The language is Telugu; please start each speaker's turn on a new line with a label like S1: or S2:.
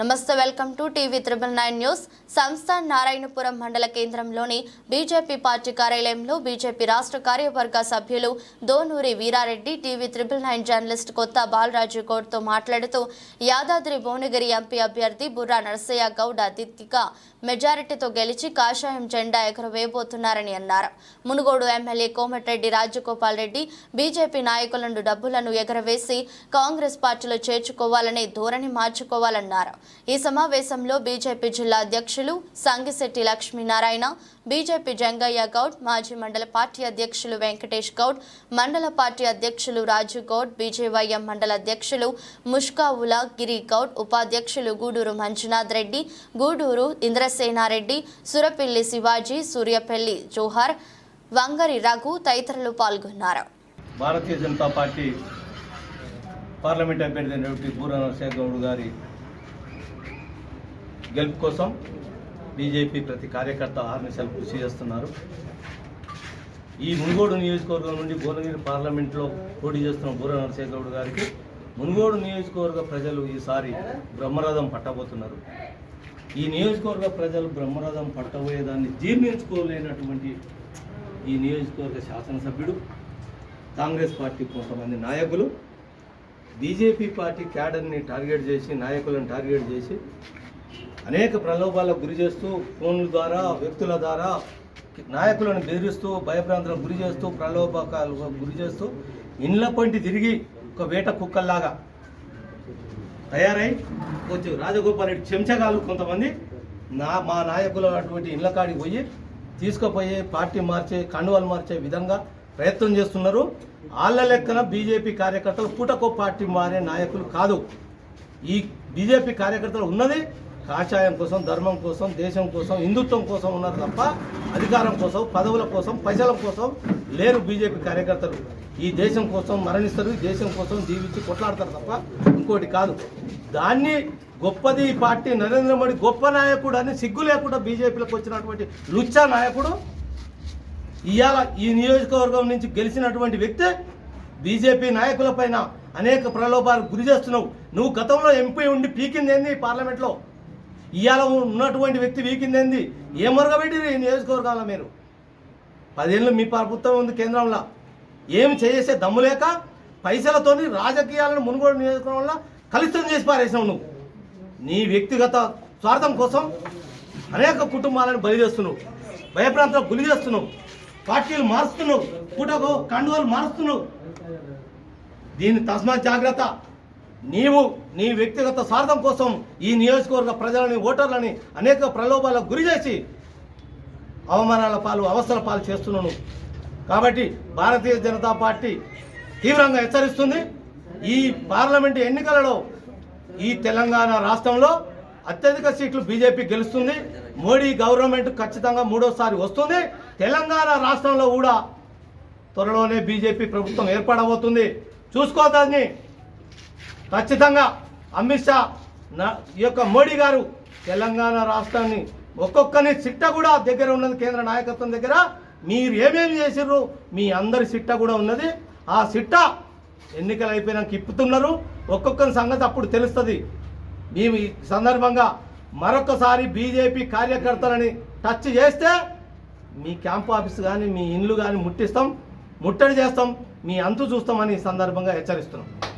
S1: నమస్తే welcome to TV triple nine news. సంస్థ నారాయణపురం మండల కేంద్రంలోని బీజేపీ పార్టీ కార్యాలయంలో బీజేపీ రాష్ట్ర కార్యవర్గ సభ్యులు Donuri Veerareddy TV triple nine journalist Kotha Balaraju గౌడ్తో మాట్లాడుతూ యాదాద్రి భువనగిరి ఎంపీ అభ్యర్థి బుర్రా నరసయ్య గౌడ్ అతిథిగా మెజారిటీతో గెలిచి కాషాయం జెండా ఎగురవేయబోతున్నారని అన్నారు. మునుగోడు ఎమ్మెల్యే కోమటిరెడ్డి రాజగోపాల్ రెడ్డి బీజేపీ నాయకులను డబ్బులను ఎగరవేసి కాంగ్రెస్ పార్టీలో చేర్చుకోవాలనే ధోరణి మార్చుకోవాలన్నారు. ఈ సమావేశంలో బీజేపీ జిల్లా అధ్యక్షులు సంగిశెట్టి లక్ష్మీనారాయణ బీజేపీ జంగయ్య గౌడ్ మాజీ మండల పార్టీ అధ్యక్షులు వెంకటేష్ గౌడ్ మండల పార్టీ అధ్యక్షులు రాజు గౌడ్ బీజేవైఎం మండల అధ్యక్షులు ముష్కావుల గిరి గౌడ్ ఉపాధ్యక్షులు గూడూరు మంజునాథ్ రెడ్డి గూడూరు ఇంద్రసేనారెడ్డి సురపిల్లి శివాజీ సూర్యపల్లి జోహార్ వంగరి రఘు తదితరులు పాల్గొన్నారు.
S2: భారతీయ జనతా పార్టీ పార్లమెంట్ అభ్యర్థి బూర నరసింహ గౌడ్ గారి గెలుపు కోసం బీజేపీ ప్రతి కార్యకర్త ఆర్నిశలు కృషి చేస్తున్నారు. ఈ మునుగోడు నియోజకవర్గం నుండి భువనగిరి పార్లమెంట్లో పోటీ చేస్తున్న బూర నరసేగౌడ్ గారికి మునుగోడు నియోజకవర్గ ప్రజలు ఈసారి బ్రహ్మరథం పట్టబోతున్నారు. ఈ నియోజకవర్గ ప్రజలు బ్రహ్మరథం పట్టబోయేదాన్ని జీర్ణించుకోలేనటువంటి ఈ నియోజకవర్గ శాసనసభ్యుడు కాంగ్రెస్ పార్టీ కొంతమంది నాయకులు బీజేపీ పార్టీ క్యాడర్ని టార్గెట్ చేసి నాయకులను టార్గెట్ చేసి అనేక ప్రలోభాలకు గురి చేస్తూ ఫోన్ల ద్వారా వ్యక్తుల ద్వారా నాయకులను బెదిరిస్తూ భయభ్రాంతులకు గురి చేస్తూ ప్రలోభకాలకు గురి చేస్తూ ఇండ్ల పంటి తిరిగి ఒక వేట కుక్కల్లాగా తయారై కొంచెం రాజగోపాల్ రెడ్డి చెంచగాలు కొంతమంది నా మా నాయకులు అటువంటి ఇళ్ళ కాడికి పోయి తీసుకుపోయి పార్టీ మార్చే కండువాలు మార్చే విధంగా ప్రయత్నం చేస్తున్నారు. వాళ్ళ లెక్కన బీజేపీ కార్యకర్తలు పూటకో పార్టీ మారే నాయకులు కాదు. ఈ బీజేపీ కార్యకర్తలు ఉన్నది కాషాయం కోసం ధర్మం కోసం దేశం కోసం హిందుత్వం కోసం ఉన్నారు తప్ప అధికారం కోసం పదవుల కోసం పైసల కోసం లేరు బీజేపీ కార్యకర్తలు. ఈ దేశం కోసం మరణిస్తారు ఈ దేశం కోసం జీవించి కొట్లాడతారు తప్ప ఇంకోటి కాదు. దాన్ని గొప్పది ఈ పార్టీ నరేంద్ర మోడీ గొప్ప నాయకుడు అని సిగ్గు లేకుండా బీజేపీలోకి వచ్చినటువంటి లుచ్చా నాయకుడు ఇవాళ ఈ నియోజకవర్గం నుంచి గెలిచినటువంటి వ్యక్తి బీజేపీ నాయకులపైన అనేక ప్రలోభాలకు గురి చేస్తున్నావు. నువ్వు గతంలో ఎంపీ ఉండి పీకిందేంది పార్లమెంట్లో? ఇవాళ ఉన్నటువంటి వ్యక్తి వీకిందేంది? ఏ మురగబెట్టిరు ఈ మీరు? పదేళ్ళు మీ ప్రభుత్వం ఉంది కేంద్రంలో. ఏం చేసే దమ్ము లేక పైసలతోని రాజకీయాలను మునుగోడు నియోజకవర్గంలో కలుషితం చేసి పారేసావు నువ్వు. నీ వ్యక్తిగత స్వార్థం కోసం అనేక కుటుంబాలను బలి చేస్తున్నావు. భయప్రాంతాలు గులి చేస్తున్నావు. పార్టీలు మారుస్తున్నావు. పుటకు కండువలు మారుస్తున్నావు. దీని తస్మాత్ జాగ్రత్త. నీవు నీ వ్యక్తిగత స్వార్థం కోసం ఈ నియోజకవర్గ ప్రజలని ఓటర్లని అనేక ప్రలోభాలకు గురి చేసి అవమానాల పాలు అవస్థల పాలు చేస్తున్నాను. కాబట్టి భారతీయ జనతా పార్టీ తీవ్రంగా హెచ్చరిస్తుంది. ఈ పార్లమెంట్ ఎన్నికలలో ఈ తెలంగాణ రాష్ట్రంలో అత్యధిక సీట్లు బీజేపీ గెలుస్తుంది. మోడీ గవర్నమెంట్ ఖచ్చితంగా మూడోసారి వస్తుంది. తెలంగాణ రాష్ట్రంలో కూడా త్వరలోనే బీజేపీ ప్రభుత్వం ఏర్పడబోతుంది చూసుకోదాన్ని ఖచ్చితంగా అమిత్ షా నా- ఈ యొక్క మోడీ గారు తెలంగాణ రాష్ట్రాన్ని ఒక్కొక్కని సిట్ట కూడా దగ్గర ఉన్నది కేంద్ర నాయకత్వం దగ్గర. మీరు ఏమేమి చేసిర్రు? మీ అందరి సిట్ట కూడా ఉన్నది. ఆ సిట్ట ఎన్నికలు అయిపోయినాక ఇప్పుతున్నారు ఒక్కొక్కరి సంగతి అప్పుడు తెలుస్తుంది. మేము ఈ సందర్భంగా మరొకసారి బీజేపీ కార్యకర్తలని టచ్ చేస్తే మీ క్యాంప్ ఆఫీస్ కానీ మీ ఇండ్లు కానీ ముట్టిస్తాం. ముట్టడి చేస్తాం. మీ అంతు చూస్తామని ఈ సందర్భంగా హెచ్చరిస్తున్నాం.